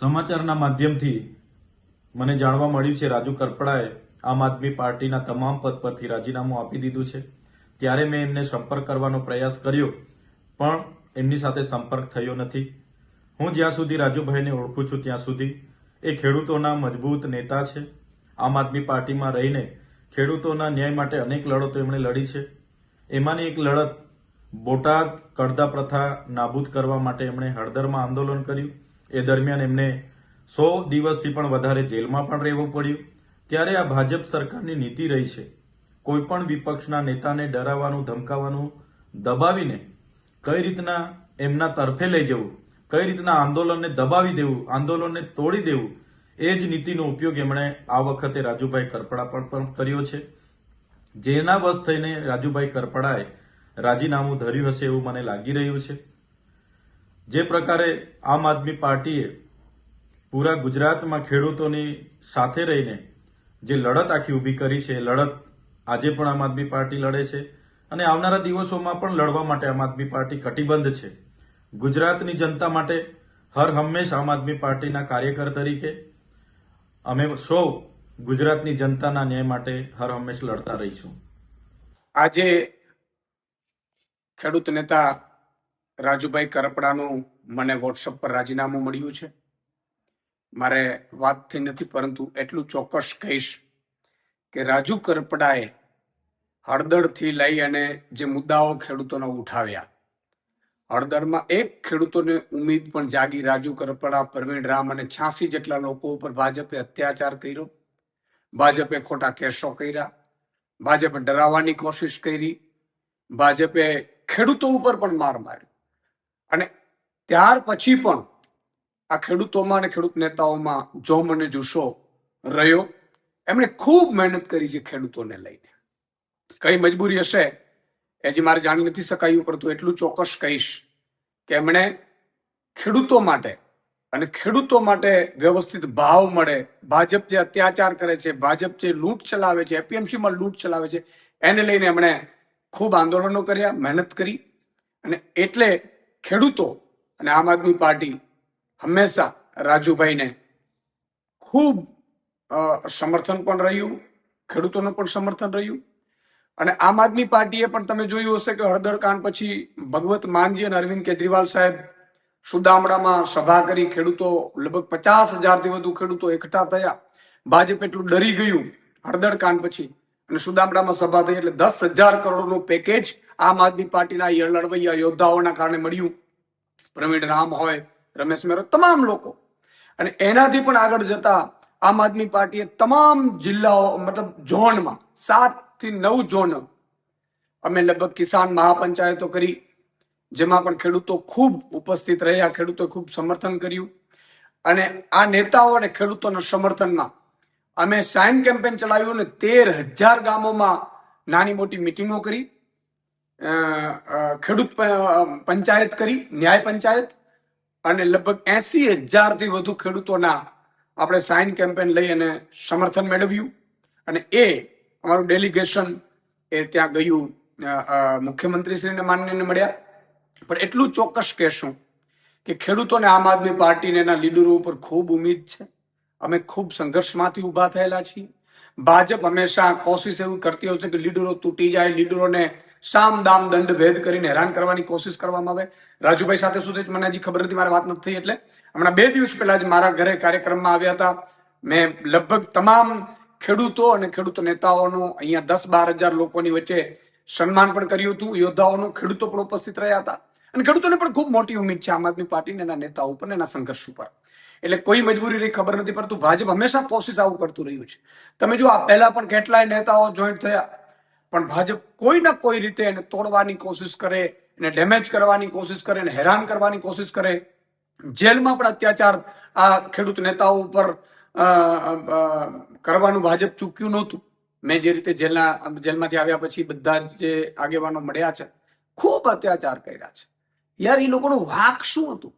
સમાચારના માધ્યમથી મને જાણવા મળ્યું છે, રાજુ કરપડાએ આમ આદમી પાર્ટીના તમામ પદ પરથી રાજીનામું આપી દીધું છે. ત્યારે મેં એમને સંપર્ક કરવાનો પ્રયાસ કર્યો, પણ એમની સાથે સંપર્ક થયો નથી. હું જ્યાં સુધી રાજુભાઈને ઓળખું છું, ત્યાં સુધી એ ખેડૂતોના મજબૂત નેતા છે. આમ આદમી પાર્ટીમાં રહીને ખેડૂતોના ન્યાય માટે અનેક લડતો એમણે લડી છે. એમાંની એક લડત બોટાદ કડદા પ્રથા નાબૂદ કરવા માટે એમણે હળદરમાં આંદોલન કર્યું. એ દરમિયાન એમને સો દિવસથી પણ વધારે જેલમાં પણ રહેવું પડ્યું. ત્યારે આ ભાજપ સરકારની નીતિ રહી છે. કોઈપણ વિપક્ષના નેતાને ડરાવવાનું, ધમકાવવાનું, દબાવીને કઈ રીતના એમના તરફે લઈ જવું, કઈ રીતના આંદોલનને દબાવી દેવું, આંદોલનને તોડી દેવું, એ જ નીતિનો ઉપયોગ એમણે આ વખતે રાજુભાઈ કરપડા પણ કર્યો છે. જેના વશ થઈને રાજુભાઈ કરપડાએ રાજીનામું ધર્યું હશે એવું મને લાગી રહ્યું છે. જે પ્રકારે આમ આદમી પાર્ટીએ પૂરા ગુજરાતમાં ખેડૂતોની સાથે રહીને જે લડત આખી ઊભી કરી છે લડત આજે પણ આમ આદમી પાર્ટી લડે છે અને આવનારા દિવસોમાં પણ લડવા માટે આમ આદમી પાર્ટી કટિબદ્ધ છે. ગુજરાતની જનતા માટે હર હંમેશ આમ આદમી પાર્ટીના કાર્યકર તરીકે અમે સૌ ગુજરાતની જનતાના ન્યાય માટે હર હંમેશ લડતા રહીશું. આજે ખેડૂત નેતા રાજુભાઈ કરપડાનું મને વોટ્સઅપ પર રાજીનામું મળ્યું છે. મારે વાતથી નથી, પરંતુ એટલું ચોક્કસ કહીશ કે રાજુ કરપડાએ હળદરથી લઈ અને જે મુદ્દાઓ ખેડૂતોને ઉઠાવ્યા. હળદરમાં એક ખેડૂતોને ઉમેદ પણ જાગી રાજુ કરપડા, પ્રવીણ રામ અને છ્યાસી જેટલા લોકો ઉપર ભાજપે અત્યાચાર કર્યો. ભાજપે ખોટા કેસો કર્યા. ભાજપે ડરાવવાની કોશિશ કરી. ભાજપે ખેડૂતો ઉપર પણ માર માર્યો. અને ત્યાર પછી પણ આ ખેડૂતોમાં અને ખેડૂત નેતાઓમાં જોમ અને જુસ્સો રહ્યો. એમણે ખૂબ મહેનત કરી છે ખેડૂતોને લઈને. કઈ મજબૂરી હશે એ હજી મારે જાણી નથી શકાયું, પરંતુ એટલું ચોક્કસ કહીશ કે એમણે ખેડૂતો માટે અને ખેડૂતો માટે વ્યવસ્થિત ભાવ મળે. ભાજપ જે અત્યાચાર કરે છે, ભાજપ જે લૂંટ ચલાવે છે, એપીએમસીમાં લૂંટ ચલાવે છે, એને લઈને એમણે ખૂબ આંદોલનો કર્યા, મહેનત કરી. અને એટલે ખેડૂતો અને આમ આદમી પાર્ટી હંમેશા રાજુભાઈને ખૂબ સમર્થન પણ રહ્યું, ખેડૂતોનું પણ સમર્થન રહ્યું. અને આમ આદમી પાર્ટીએ પણ તમે જોયું હશે કે હળદળકાંડ પછી ભગવત માનજી અને અરવિંદ કેજરીવાલ સાહેબ સુદામડામાં સભા કરી ખેડૂતો લગભગ પચાસ હજારથી વધુ ખેડૂતો એકઠા થયા. ભાજપ એટલું ડરી ગયું હળદળકાંડ પછી. અને સુદામડામાં સભા થઈ એટલે દસ હજાર કરોડનું પેકેજ આમ આદમી પાર્ટીના લડવૈયા યોદ્ધાઓના કારણે મળ્યું. પ્રવીણ રામ હોય, રમેશ મેરો, તમામ લોકો. અને એનાથી પણ આગળ જતા આમ આદમી પાર્ટીએ તમામ જિલ્લાઓ, મતલબ ઝોનમાં સાતથી નવ ઝોન અમે લગભગ કિસાન મહાપંચાયતો કરી, જેમાં પણ ખેડૂતો ખૂબ ઉપસ્થિત રહ્યા, ખેડૂતોએ ખૂબ સમર્થન કર્યું. અને આ નેતાઓ અને ખેડૂતોના સમર્થનમાં અમે સાઇન કેમ્પેન ચલાવ્યું અને તેર હજાર ગામોમાં નાની મોટી મિટિંગો કરી ખેડૂત પંચાયત કરી, ન્યાય પંચાયત, અને લગભગ એસી હજારથી વધુ ખેડૂતોના આપણે સાઇન કેમ્પેન લઈ અને સમર્થન મેળવ્યું. અને એ અમારું ડેલિગેશન એ ત્યાં ગયું મુખ્યમંત્રીશ્રીને માનનીયને મળ્યા. પણ એટલું ચોક્કસ કહેશું કે ખેડૂતોને આમ આદમી પાર્ટીને એના લીડરો ઉપર ખૂબ ઉમેદ છે. અમે ખૂબ સંઘર્ષમાંથી ઊભા થયેલા છીએ. ભાજપ હંમેશા કોશિશ એવું કરતી હોય છે કે લીડરો તૂટી જાય, લીડરોને સામ દામ દંડ ભેદ કરીને હેરાન કરવાની કોશિશ કરવામાં આવે. રાજુભાઈ સાથે સુધી મને હજી ખબર નથી, મારે વાત નથી થઈ એટલે. હમણાં બે દિવસ પહેલા જ મારા ઘરે કાર્યક્રમમાં આવ્યા હતા. મેં લગભગ તમામ ખેડૂતો અને ખેડૂત નેતાઓનું અહીંયા દસ બાર હજાર લોકોની વચ્ચે સન્માન પણ કર્યું હતું. યોદ્ધાઓનું ખેડૂતો પણ ઉપસ્થિત રહ્યા હતા. અને ખેડૂતોને પણ ખૂબ મોટી ઉમેદ છે આમ આદમી પાર્ટીને, એના નેતાઓ ઉપર એના સંઘર્ષ ઉપર. એટલે કોઈ મજબૂરીની ખબર નથી, પરંતુ ભાજપ હંમેશા કોશિશ આવું કરતું રહ્યું છે. તમે જો આ પહેલા પણ કેટલાય નેતાઓ જોઈન્ટ થયા, પણ ભાજપ કોઈ ના કોઈ રીતે એને તોડવાની કોશિશ કરે, એને ડેમેજ કરવાની કોશિશ કરે, એને હેરાન કરવાની કોશિશ કરે. જેલમાં પણ અત્યાચાર આ ખેડૂત નેતાઓ ઉપર કરવાનું ભાજપ ચૂક્યું નહોતું. મેં જે રીતે જેલના, જેલમાંથી આવ્યા પછી બધા જે આગેવાનો મળ્યા છે, ખૂબ અત્યાચાર કર્યા છે. યાર એ લોકોનું વાક શું હતું?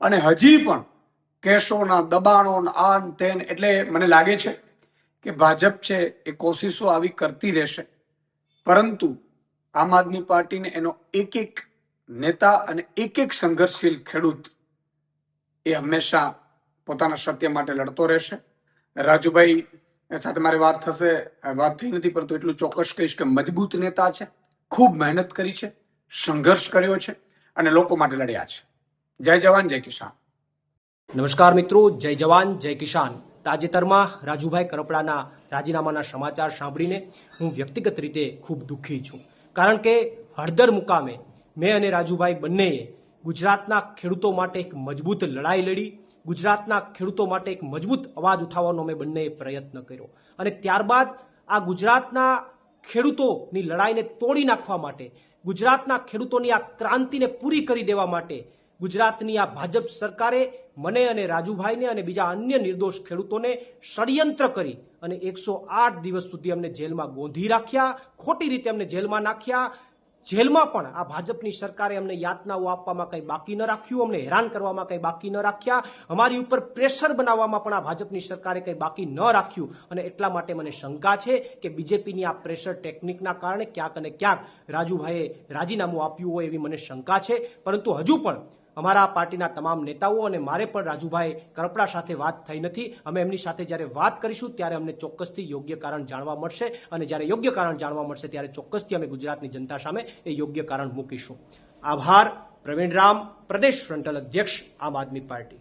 અને હજી પણ કેસોના દબાણો આન આ ને તે ને એટલે મને લાગે છે કે ભાજપ છે એ કોશિશો આવી કરતી રહેશે. પરંતુ આમ આદમી પાર્ટીને એનો એક એક નેતા અને એક એક સંઘર્ષશીલ ખેડૂત એ હંમેશા પોતાના સત્ય માટે લડતો રહેશે. રાજુભાઈ સાથે મારી વાત થશે, વાત થઈ નથી, પરંતુ એટલું ચોક્કસ કહીશ કે મજબૂત નેતા છે, ખૂબ મહેનત કરી છે, સંઘર્ષ કર્યો છે અને લોકો માટે લડ્યા છે. જય જવાન, જય કિસાન. નમસ્કાર મિત્રો, જય જવાન, જય કિસાન. તાજેતરમાં રાજુભાઈ કરપડાના રાજીનામાના સમાચાર સાંભળીને હું વ્યક્તિગત રીતે ખૂબ દુઃખી છું. કારણ કે હળદર મુકામે મેં અને રાજુભાઈ બંનેએ ગુજરાતના ખેડૂતો માટે એક મજબૂત લડાઈ લડી, ગુજરાતના ખેડૂતો માટે એક મજબૂત અવાજ ઉઠાવવાનો મેં બંનેએ પ્રયત્ન કર્યો. અને ત્યારબાદ આ ગુજરાતના ખેડૂતોની લડાઈને તોડી નાખવા માટે, ગુજરાતના ખેડૂતોની આ ક્રાંતિને પૂરી કરી દેવા માટે ગુજરાતની આ ભાજપ સરકારે મને અને રાજુભાઈને અને બીજા અન્ય નિર્દોષ ખેડૂતોને ષડયંત્ર કરી અને એકસો આઠ દિવસ સુધી અમને જેલમાં ગોંધી રાખ્યા, ખોટી રીતે અમને જેલમાં નાખ્યા. જેલમાં પણ આ ભાજપની સરકારે અમને યાતનાઓ આપવામાં કંઈ બાકી ન રાખ્યું, અમને હેરાન કરવામાં કંઈ બાકી ન રાખ્યા. અમારી ઉપર પ્રેશર બનાવવામાં પણ આ ભાજપની સરકારે કંઈ બાકી ન રાખ્યું. અને એટલા માટે મને શંકા છે કે બીજેપીની આ પ્રેશર ટેકનિકના કારણે ક્યાંક અને ક્યાંક રાજુભાઈએ રાજીનામું આપ્યું હોય એવી મને શંકા છે. પરંતુ હજુ પણ અમારા પાર્ટીના તમામ નેતાઓ અને મારે પણ રાજુભાઈ કરપડા સાથે વાત થઈ નથી. અમે એમની સાથે જ્યારે વાત કરીશું ત્યારે અમને ચોક્કસથી યોગ્ય કારણ જાણવા મળશે અને જ્યારે યોગ્ય કારણ જાણવા મળશે ત્યારે ચોક્કસથી અમે ગુજરાતની જનતા સામે એ યોગ્ય કારણ મૂકીશું. આભાર, પ્રવીણ રામ, પ્રદેશ ફ્રન્ટલ અધ્યક્ષ, આમ આદમી પાર્ટી.